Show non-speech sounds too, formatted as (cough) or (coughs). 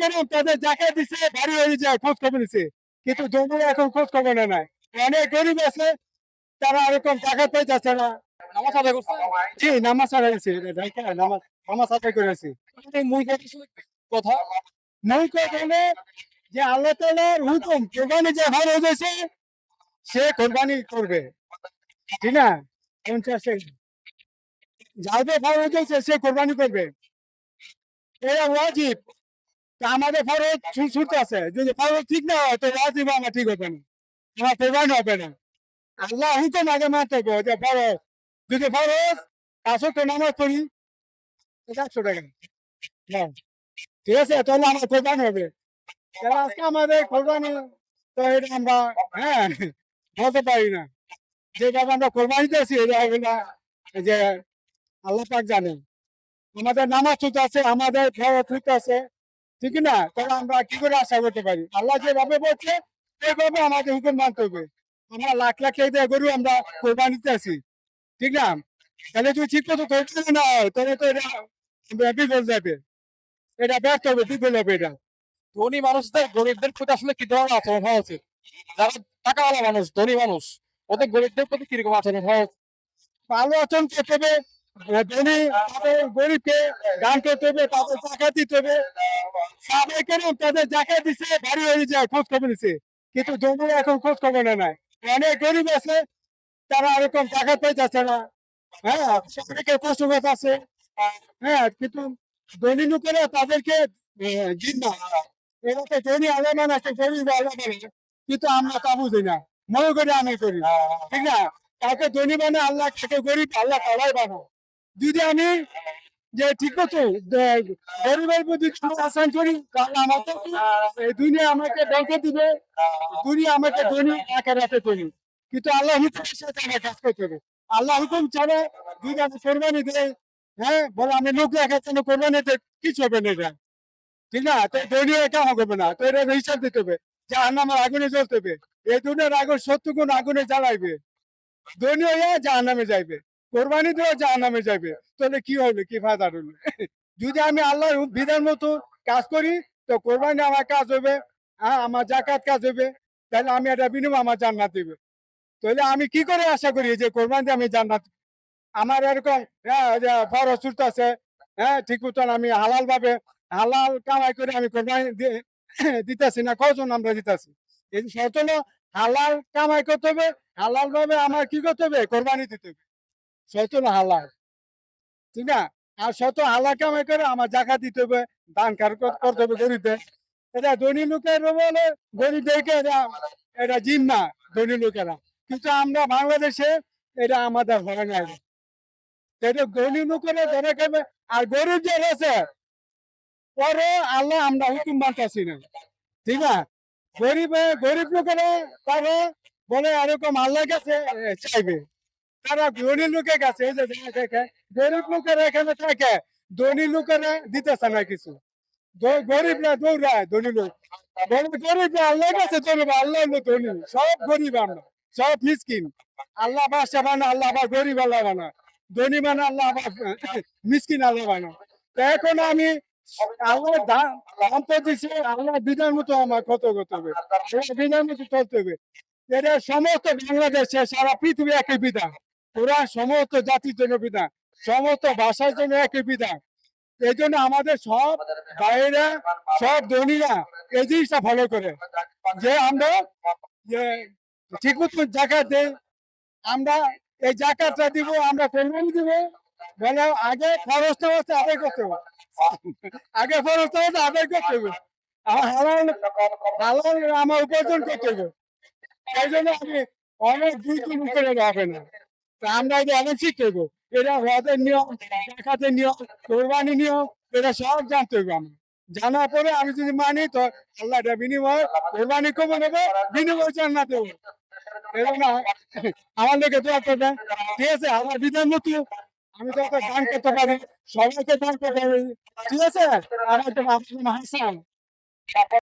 কেন তাদের যাকে দিছে হয়ে যায় খোঁজ খবর নিছে। কিন্তু এখন খোঁজ খবর নেয় অনেক গরিব আছে তারা এরকম টাকা পেয়ে যাচ্ছে না। নামাজ আদায় করছে? জি নামাজ আড়াইছি নামাজ নামাজ আদায় করেছি এই কথা। ছিল কথা যে আল্লাহ তালার হুকুম কোরবানি যে ভালো হয়েছে সে কোরবানি করবে। ঠিক না? পঞ্চাশে যাবে ভালো হয়েছে সে কোরবানি করবে। এরা ওয়াজিব। আমাদের ফরজ ছুট আছে। যদি ফরজ ঠিক না হয়, তো ওয়াজিব আমার ঠিক হবে না। আমার কোরবানি হবে না। আল্লাহ হুকুম আগে মানতে হবে যে ফরজ যদি ফরজ আসো তো নামাজ পড়ি। একশো টাকা। হ্যাঁ। ঠিক আছে, তাহলে আমার কোরবানি হবে। আজকে আমাদের কোরবানি, তো এটা আমরা হ্যাঁ বলতে পারি না। যেভাবে আমরা কোরবানি দিয়েছি, এটা হবে না যে আল্লাহ পাক জানেন আমাদের নামাজ ছুট আছে, আমাদের ফরজ ছুট আছে। ঠিক না? তাহলে আমরা কি করে আশা করতে পারি? আল্লাহ যেভাবে বলছে, সেইভাবে আমাদের হুকুম মানতে হবে। আমরা লাখ লাখ গরু আমরা কোরবানিতে আছি ঠিক না? তাহলে তুই ঠিক মতো করতে না তাহলে তো এটা বিফল যাবে। এটা ব্যর্থ হবে, বিফল হবে এটা। ধনী মানুষদের, গরিবদের প্রতি আসলে কি ধরনের আচরণ হওয়া উচিত? যারা টাকাওয়ালা মানুষ, ধনী মানুষ, ওদের গরিবদের প্রতি কীরকম আচরণ হওয়া উচিত? ভালো আচরণ করতে হবে, ধনী গরিবকে গান করতে হবে, তাদের টাকা দিতে হবে। সবাই কেন তাদের জায়গা দিছে বাড়ি হয়ে যায় খোঁজ খবর কিন্তু এখন খোঁজ খবর অনেক গরিব আছে তারা এরকম যাচ্ছে না। হ্যাঁ হ্যাঁ কিন্তু ধনী লোকেরা তাদেরকে আহ, না এরা তো ধনী আলামান আছে গরিব আলামান কিন্তু আমরা তা বুঝি না। মনে করি আমি করি। ঠিক না? কাউকে ধনী মানে আল্লাহ গরিব আল্লাহ তালাই বানো যদি আমি যে ঠিক আছে গরিবের প্রতি আসান করি তাহলে আমাকে এই দুনিয়া আমাকে ব্যাংকে দিবে, দুনিয়া আমাকে ধনী একে রাতে ধনী। কিন্তু আল্লাহ হুকুমের সাথে আমার কাজ করতে হবে আল্লাহ হুকুম যদি আমি কোরবানি দিই হ্যাঁ বলে আমি লোক দেখার জন্য কোরবানি দিতে কিছু হবে না এটা ঠিক না? তো ধনী একা হবে না? তো এটা হিসাব দিতে হবে। যে আমার আগুনে জ্বলতে হবে। এই দুনিয়ার আগুন সত্য গুণ আগুনে জ্বালাইবে। ধনী হইয়া জাহান নামে যাইবে। কোরবানি দেওয়া জাহান নামে যাইবে। তাহলে কি হবে? কি ফায়দা হলো (laughs) যদি আমি আল্লাহর বিধান মতো কাজ করি, তো কোরবানি আমার কাজ হবে হ্যাঁ আমার জাকাত কাজ হবে, তাহলে আমি এটা বিনিময় আমার জান্নাত দিবে। তাহলে আমি কি করে আশা করি যে কোরবানি দিয়ে আমি জান্নাত? আমার এরকম হ্যাঁ যে ফরজ ছুট আছে হ্যাঁ ঠিক মতন আমি হালাল ভাবে, হালাল কামাই করে আমি কোরবানি দিয়ে- (coughs) দিতেছি না কজন আমরা দিতেছি? এই শর্ত হলো, হালাল কামাই করতে হবে, হালাল ভাবে আমার কি করতে হবে? কোরবানি দিতে হবে। শর্ত হলো হালাল ঠিক না? আর শত হালাল কামাই করে আমার জাকাত দিতে হবে দান করতে হবে গরিবদের। এটা ধনী লোকের বলে গরিবদেরকে এটা এটা ধনী লোকেরা। কিন্তু আমরা বাংলাদেশে এটা আমাদের হবে না এটা। ধনী ধরে খাবে আর গরিব যে আছে পরে আল্লাহ আমরা হুকুম মানতেছি না। ঠিক না? গরিব গরিব লোকেরা বলে এরকম আল্লাহর কাছে চাইবে। তারা ধনী লোকের কাছে এই যে গরিব লোকেরা এখানে থাকে, ধনী লোকেরা দিতেছে না কিছু। গরিবরা দৌড়ায় ধনী লোক। আল্লাহর কাছে আল্লাহ ধনী। সব গরিব আমরা, সব মিসকিন। আল্লাহ বাসা বানা, আল্লাহ আবার গরিব আল্লাহ বানা। ধনী মানে আল্লাহ আবার, (laughs) মিসকিন আল্লাহ বানা। তো এখন আমি আল্লাহ দান তো দিছে আল্লাহ বিধান মতো আমার কত করতে হবে? বিধান মতো চলতে হবে। এটা সমস্ত বাংলাদেশে, সারা পৃথিবী একই বিধান। পুরা সমস্ত জাতির জন্য বিধান, সমস্ত ভাষার জন্য একই বিধান। এই জন্য আমাদের সব বাইরে সব ধনীরা এই জিনিসটা ফলো করে। যে আমরা ঠিক জাকাত দেই, আমরা এই জাকাতটা দিব, আমরা কোরবানি দিব, বলে আগে খরচ হচ্ছে আদায় করতে হবে। আগে খরচ হচ্ছে আদায় করতে হবে। আমার হালাল হালাল আমার উপার্জন করতে হবে। এই জন্য আমি অনেক দুই করে হবে না আমরা এটা অনেক শিখতে হবে এটা হ্রদের নিয়ম, দেখাতে নিয়ম, কোরবানি নিয়ম, এটা সব জানতে হবে আমি জানার পরে আমি যদি মানি, তো আল্লাহ এটা বিনিময়, কোরবানি কমে নেব বিনিময় জান্নাত দেবো এবং আমার লোকে দোয়া করবে ঠিক আছে, আমার বিধান মতো আমি তো একটা দান করতে পারি, সবাইকে দান করতে পারি। ঠিক আছে? আমার তো হাসান